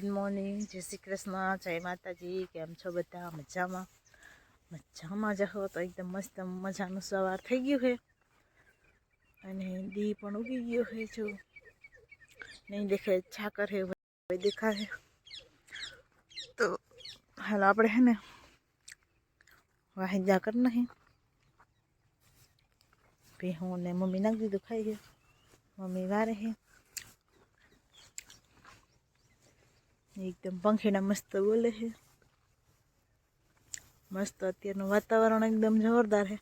Good morning જય શ્રી કૃષ્ણ જય માતાજી કેમ છો બધા? મજામાં? મજામાં જ હો. તો એકદમ મસ્ત મજાનું સવાર થઈ ગયું છે અને દી પણ ઉગી ગયો છે જો. નહીં દેખાય છાકર હે દેખાય તો હાલ આપણે હે ને વાહિદા કર નહીં. ભેહું ને મમ્મી નાખી દીધું, ખાઈ છે મમ્મી વારે છે એકદમ પંખીના મસ્ત બોલે છે. મસ્ત અત્યારનું વાતાવરણ એકદમ જોરદાર છે.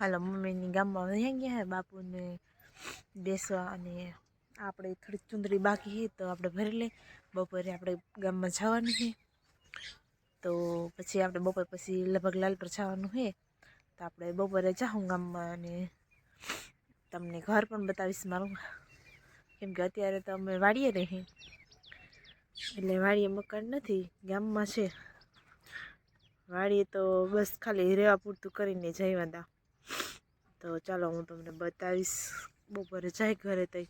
હાલો, મમ્મીની ગામમાં વહી ગયા હે બાપુને બેસવા અને આપણે થોડીક ચુંદડી બાકી છે, તો આપણે ભરી લઈ. બપોરે આપણે ગામમાં જવાનું છે. તો પછી આપણે બપોર પછી લગભગ લાલપુર જવાનું છે. તો આપણે બપોરે જાઉં ગામમાં અને તમને ઘર પણ બતાવીશ મારું. કેમ કે અત્યારે તો અમે વાડીએ રહી એટલે વાડીએ મકાન નથી, ગામમાં છે. વાડીએ તો બસ ખાલી રહેવા પૂરતું કરીને જઈવા હતા. તો ચાલો હું તમને બતાવીશ બપોરે જાય ઘરે તઈ.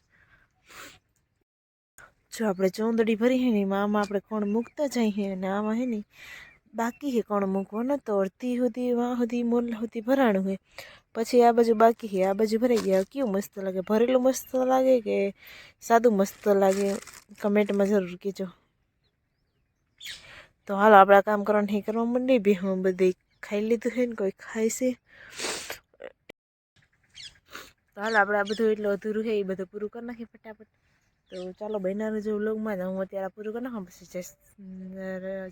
જો આપણે ચોંદડી ભરી હે ને, એમાં આમાં આપણે કોણ મૂકતા જઈએ અને આમાં હે ને બાકી છે કોણ મૂકવાનો? તો અડધી સુધી, વાં સુધી, મોલ સુધી ભરાણું હોય પછી આ બાજુ બાકી છે આ બાજુ ભરાઈ ગયા. કેવું મસ્ત લાગે? ભરેલું મસ્ત લાગે કે સાદું મસ્ત લાગે? કમેન્ટમાં જરૂર કહેજો. તો હાલો, આપણા કામ કરવાનું નહીં કરવા માંડી. બી હું બધી ખાઈ લીધું છે ને કોઈ ખાય છે. તો હાલ, આપણે આ બધું એટલું અધૂરું છે એ બધું પૂરું કરી નાખીએ ફટાફટ. તો ચાલો બહેનાનું જેવું લોગમાં હું અત્યારે પૂરું કરી નાખું પછી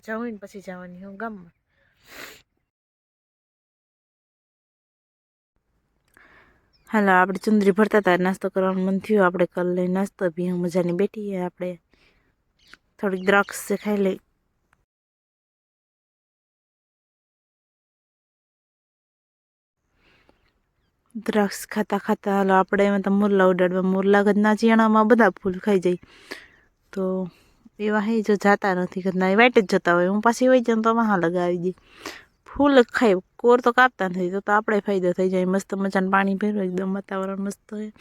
જાઉં ને પછી જવાની હું ગામમાં હાલો આપણે ચુંદરી ભરતા હતા નાસ્તો કરવાનું મન થયું આપણે કરી લઈ નાસ્તો બી હું મજાની બેઠી આપણે થોડીક દ્રાક્ષ ખાઈ લઈ દ્રાક્ષ ખાતા ખાતા, હાલો આપણે એમાં તો મુરલા ઉડાડવા, મુરલા ગદના ચિયાણામાં બધા ફૂલ ખાઈ જાય. તો એવા હે જો જાતા નથી ગદના એ વાઈટ જ જતા હોય. હું પાછી વહી જાઉં તો વાહ લગાવી દઈ ફૂલ ખાય, કોર તો કાપતા નથી, તો તો આપણે ફાયદો થઈ જાય. મસ્ત મજાનું પાણી ભર્યું, એકદમ વાતાવરણ મસ્ત હોય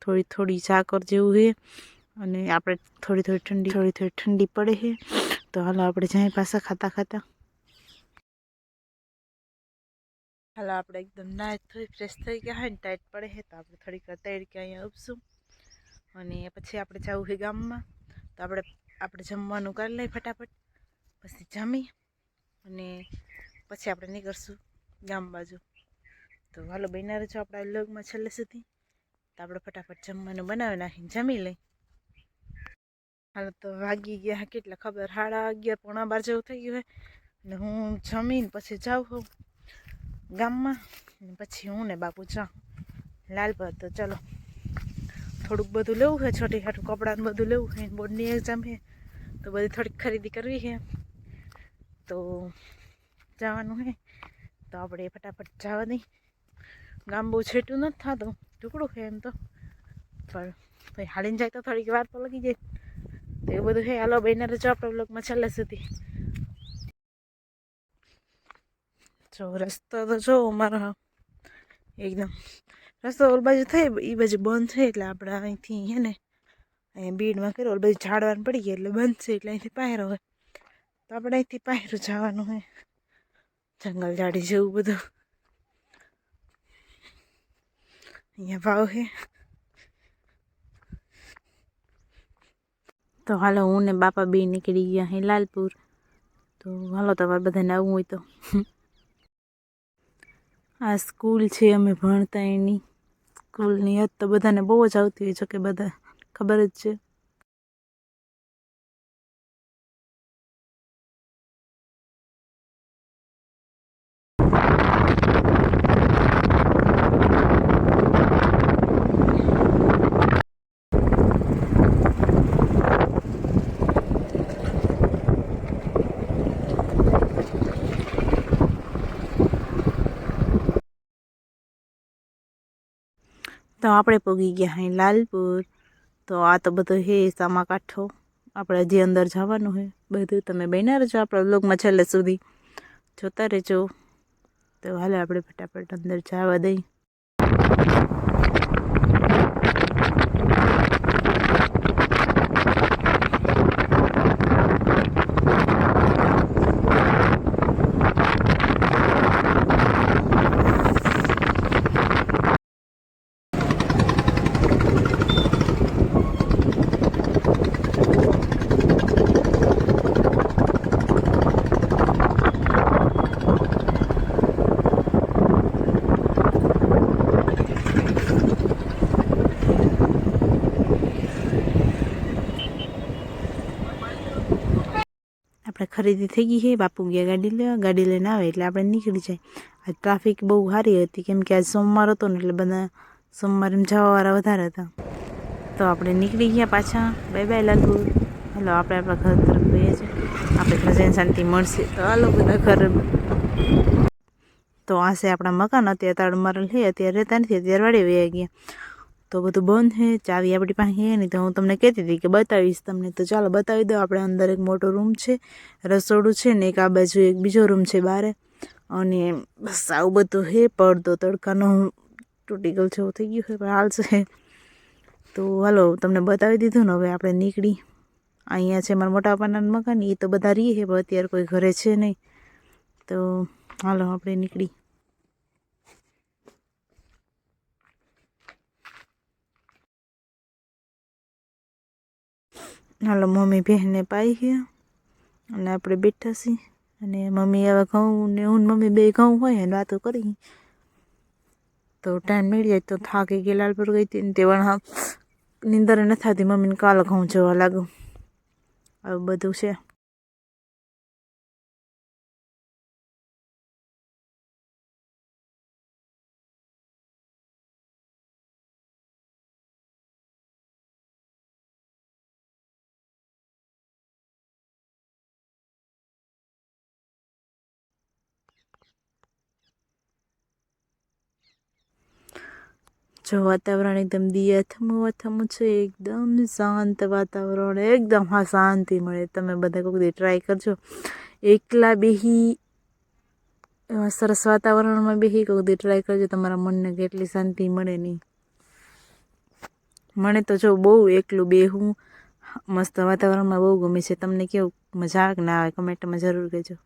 થોડી થોડી સાકર જેવું છે અને આપણે થોડી થોડી ઠંડી, થોડી થોડી ઠંડી પડે છે તો હાલો આપણે જાય પાછા ખાતા ખાતા. હાલો આપણે એકદમ નાય થઈ ફ્રેશ થઈ ગયા હોય ને ટાઈટ પડે છે, તો આપણે થોડીક વાર કે અહીંયા ઉપશું અને પછી આપણે જવું છે ગામમાં, તો આપણે આપણે જમવાનું કરી લઈએ ફટાફટ. પછી જમી અને પછી આપણે નીકળશું ગામ બાજુ. તો હાલો બનાર રહેજો આપણા લોગમાં છેલ્લે સુધી. તો આપણે ફટાફટ જમવાનું બનાવી નાખીને જમી લઈ હાલો તો વાગી ગયા કેટલા ખબર? સાડા અગિયાર, પોણા બાર જેવું થઈ ગયું હોય ને હું જમીને પછી જાઉં હોઉં ગામમાં. પછી હું ને બાપુ જાઉં લાલપર તો ચલો. થોડુંક બધું લેવું છે, છોટી ખાટું કપડાનું બધું લેવું છે. બોર્ડની એક્ઝામ છે. તો બધી થોડીક ખરીદી કરવી છે. તો જવાનું છે. તો આપણે ફટાફટ જવા દઈ ગામ બહુ છેટું નથી થતું. ટુકડું છે એમ તો. પણ હાલીને જાય તો થોડીક વાર તો લગી જાય. તો એવું બધું છે. હાલો બેનર જો આપણે બ્લોગમાં છેલ્લે સુધી. જો રસ્તો તો જો અમારો એકદમ રસ્તો ઓલ બાજુ થઈ એ બાજુ બંધ છે એટલે આપણે અહીંથી હે ને, અહીંયા બીડમાં કર્યો, ઓલ બાજુ ઝાડવાનું પડી ગયા એટલે બંધ છે એટલે અહીંથી પાયરો હોય. તો આપણે અહીંથી પાયરું જવાનું હોય જંગલ ઝાડી જેવું બધું. અહીંયા ભાવ છે તો હાલો હું ને બાપા બે નીકળી ગયા હે લાલપુર. તો હાલો તમારે બધાને આવવું હોય તો. આ સ્કૂલ છે, અમે ભણતા એની સ્કૂલની યાદ તો બધાને બહુ જ આવતી હોય છે કે બધા, ખબર જ છે. તો આપણે પગી ગયા અહીં લાલપુર. તો આ તો બધું હે સામા કાંઠો. આપણે હજી અંદર જવાનું હોય બધું તમે બન્યા રહેજો આપણા બ્લોગમાં છેલ્લે સુધી. જોતા રહેજો. તો હાલે આપણે ફટાફટ અંદર જવા દઈ. આપણે ખરીદી થઈ ગઈ છે, બાપુ ગયા ગાડી લેવા, ગાડી લઈને આવે એટલે આપણે નીકળી જાય. આજ ટ્રાફિક બહુ સારી હતી, કેમ કે આજ સોમવાર હતો ને એટલે બધા સોમવારે જવાવાળા વધારે હતા. તો આપણે નીકળી ગયા પાછા. Bye bye Lalu. હાલો, આપણે આપણા ઘર તરફ જઈએ છીએ. આપણે ઘરે શાંતિ મળશે. તો હાલો, બધા ઘર. તો આ આપણા મકાન. અત્યારે તાળું મારેલ છે, અત્યારે રહેતા નથી, અત્યારે વાડે વયા ગયા. તો બધું બંધ છે ચાવી આપણી પાસે નહીં તો હું તમને કહેતી હતી કે બતાવીશ તમને. તો ચાલો બતાવી દો આપણે અંદર એક મોટો રૂમ છે, રસોડું છે ને એક આ બાજુ એક બીજો રૂમ છે બારે. અને બસ આવું બધું છે પડદો, તડકાનો તૂટી ગયેલ છે, એવું થઈ ગયું છે પણ હાલ છે. તો હાલો, તમને બતાવી દીધું ને, હવે આપણે નીકળી. અહીંયા છે મારા મોટા પપ્પાના મકાન એ તો બધા રહીએ છે પણ અત્યારે કોઈ ઘરે છે નહીં. તો હાલો, આપણે નીકળી. હાલો, મમ્મી બહેનને પાઈ ગયા. અને આપણે બેઠા છીએ. અને મમ્મી હવે ઘઉં ને હું મમ્મી બે ઘઉં હોય અને વાતો કરી. તો ટાઈમ મળી જાય તો થાકી ગઈ લાલપુર ગઈ હતી ને તે વણ નીંદર નથી થતી, મમ્મીને કાલે ઘઉં જવા લાગુ આવું બધું છે. જો વાતાવરણ એકદમ દિયાથમું અથમું છે, એકદમ શાંત વાતાવરણ, એકદમ હા શાંતિ મળે. તમે બધા કોઈ દી ટ્રાય કરજો. એકલા બેહી સરસ વાતાવરણમાં બેહી કોઈ દી ટ્રાય કરજો. તમારા મનને કેટલી શાંતિ મળે નહીં મને તો જો બહુ એકલું બેહું, મસ્ત વાતાવરણમાં બહુ ગમે છે. તમને કેવું? મજા આવે કે ના આવે? કમેન્ટમાં જરૂર કહેજો.